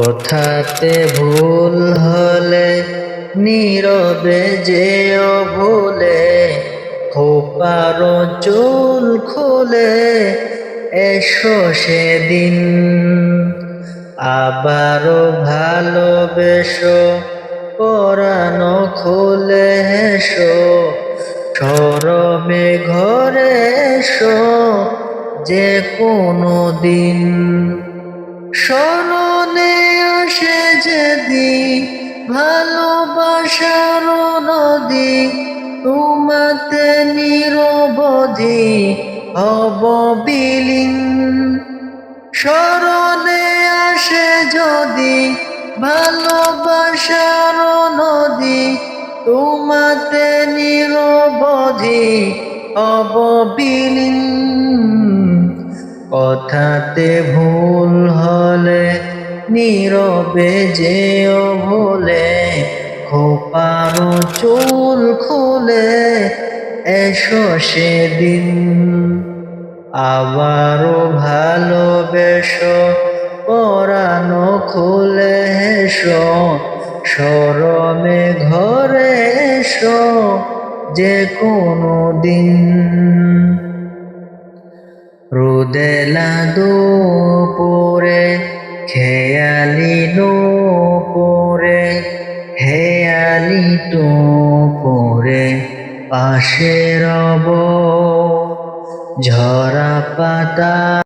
কথাতে ভুল হলে, নীরবে যেও ভুলে, খোপারো চুল খুলে, এসো সেদিন। আবারও ভালোবেসো, পরানো খুলে হেসো, সরমে ঘরে এসো যে কোনো দিন। স্মরণে আসে যদি ভালোবাসার নদী, তোমাতে নিরবধি হব বিলীন। স্মরণে আসে যদি ভালোবাসার নদী, তোমাতে নিরবধি হব বিলীন। কথাতে ভুল হলে নীরবে যেও ভুলে খোপারো চুল খুলে, এসো সেদিন। আবারও ভালোবেসো, পরানো খুলে হেসো সরমে ঘরে এসো যে কোনো দিন। রুদেলা দুপুরে খেয়ালি নুপুরে হেয়ালি করে পাশে রব ঝরা পাতা